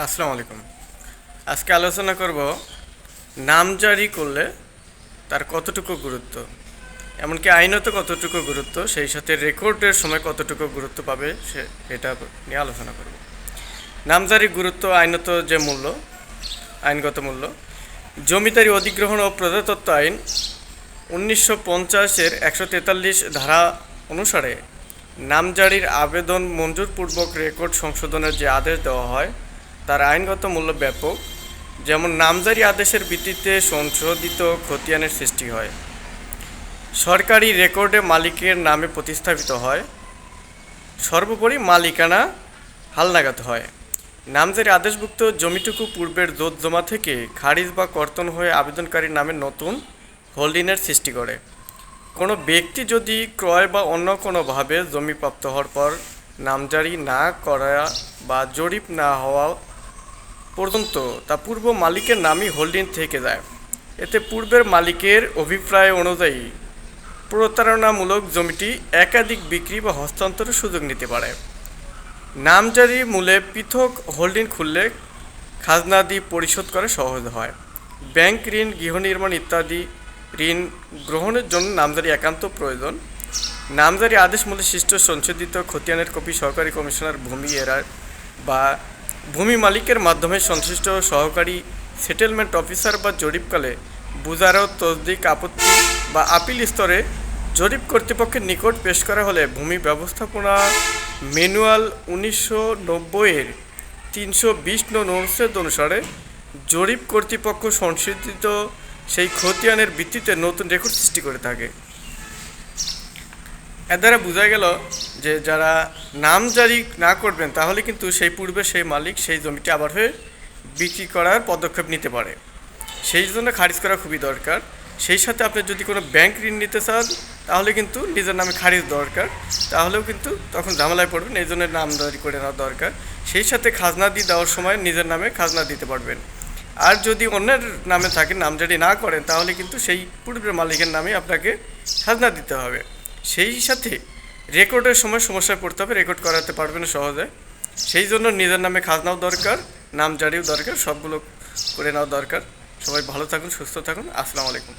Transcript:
আসসালামু আলাইকুম। আজকে আলোচনা করব নাম জারি করলে তার কতটুকু গুরুত্ব, এমনকি আইনত কতটুকু গুরুত্ব, সেই সাথে রেকর্ডের সময় কতটুকু গুরুত্ব পাবে সে এটা নিয়ে আলোচনা করব। নামজারির গুরুত্ব আইনত যে মূল্য, আইনগত মূল্য, জমিদারি অধিগ্রহণ ও প্রজাতত্ত্ব আইন উনিশশো পঞ্চাশের একশো তেতাল্লিশ ধারা অনুসারে নামজারির আবেদন মঞ্জুরপূর্বক রেকর্ড সংশোধনের যে আদেশ দেওয়া হয় তার আইনগত মূল্য ব্যাপক, যেমন নামজারি আদেশের ভিত্তিতে সংশোধিত খতিয়ানের সৃষ্টি হয়। সরকারি রেকর্ডে মালিকের নামে প্রতিস্থাপিত হয়। সর্বোপরি মালিকানা হালনাগাদ হয়। নামজারি আদেশভুক্ত জমিটুকু পূর্বের জোত জমা থেকে খারিজ বা কর্তন হয়ে আবেদনকারীর নামে নতুন হোল্ডিংয়ের সৃষ্টি করে। কোনো ব্যক্তি যদি ক্রয় বা অন্য কোনোভাবে জমি প্রাপ্ত হওয়ার পর নামজারি না করা বা জরিপ না হওয়া পর্যন্ত তা পূর্ব মালিকের নামই হোল্ডিং থেকে যায়। এতে পূর্বের মালিকের অভিপ্রায় অনুযায়ী প্রতারণামূলক জমিটি একাধিক বিক্রি বা হস্তান্তরের সুযোগ নিতে পারে। নামজারি মূলে পৃথক হোল্ডিং খুললে খাজনাদি পরিশোধ করা সহজ হয়। ব্যাংক ঋণ, গৃহ নির্মাণ ইত্যাদি ঋণ গ্রহণের জন্য নামজারি একান্ত প্রয়োজন। নামজারি আদেশ মূলে সৃষ্ট সংশোধিত খতিয়ানের কপি সহকারী কমিশনার ভূমি এরার বা ভূমি মালিকের মাধ্যমে সংশ্লিষ্ট সহকারী সেটেলমেন্ট অফিসার বা জরিপকালে বুজারত তসদিক আপত্তি বা আপিল স্তরে জরিপ কর্তৃপক্ষের নিকট পেশ করা হলে ভূমি ব্যবস্থাপনা ম্যানুয়াল উনিশশো নব্বইয়ের তিনশো বিশ নং অনুচ্ছেদ অনুসারে জরিপ কর্তৃপক্ষ সংশোধিত সেই খতিয়ানের ভিত্তিতে নতুন রেকর্ড সৃষ্টি করে থাকে। এর দ্বারা বোঝা গেল যে যারা নাম জারি না করবেন, তাহলে কিন্তু সেই পূর্বে সেই মালিক সেই জমিটি আবার হয়ে বিক্রি করার পদক্ষেপ নিতে পারে। সেই জন্য খারিজ করা খুবই দরকার। সেই সাথে আপনি যদি কোনো ব্যাংক ঋণ নিতে চান, তাহলে কিন্তু নিজের নামে খারিজ দরকার। তাহলেও কিন্তু তখন ঝামেলায় পড়বেন, এই জন্য নাম জারি করে নেওয়া দরকার। সেই সাথে খাজনা দিয়ে দেওয়ার সময় নিজের নামে খাজনা দিতে পারবেন। আর যদি অন্যের নামে থাকে নামজারি না করেন, তাহলে কিন্তু সেই পূর্বের মালিকের নামে আপনাকে খাজনা দিতে হবে। সেই সাথে রেকর্ডের সময় সমস্যায় পড়তে হবে রেকর্ড করাতে পারবে না সহজে। সেই জন্য নিজের নামে খাজনাও দরকার, নাম জারিও দরকার, সবগুলো করে নেওয়া দরকার। সবাই ভালো থাকুন, সুস্থ থাকুন, আসসালামু আলাইকুম।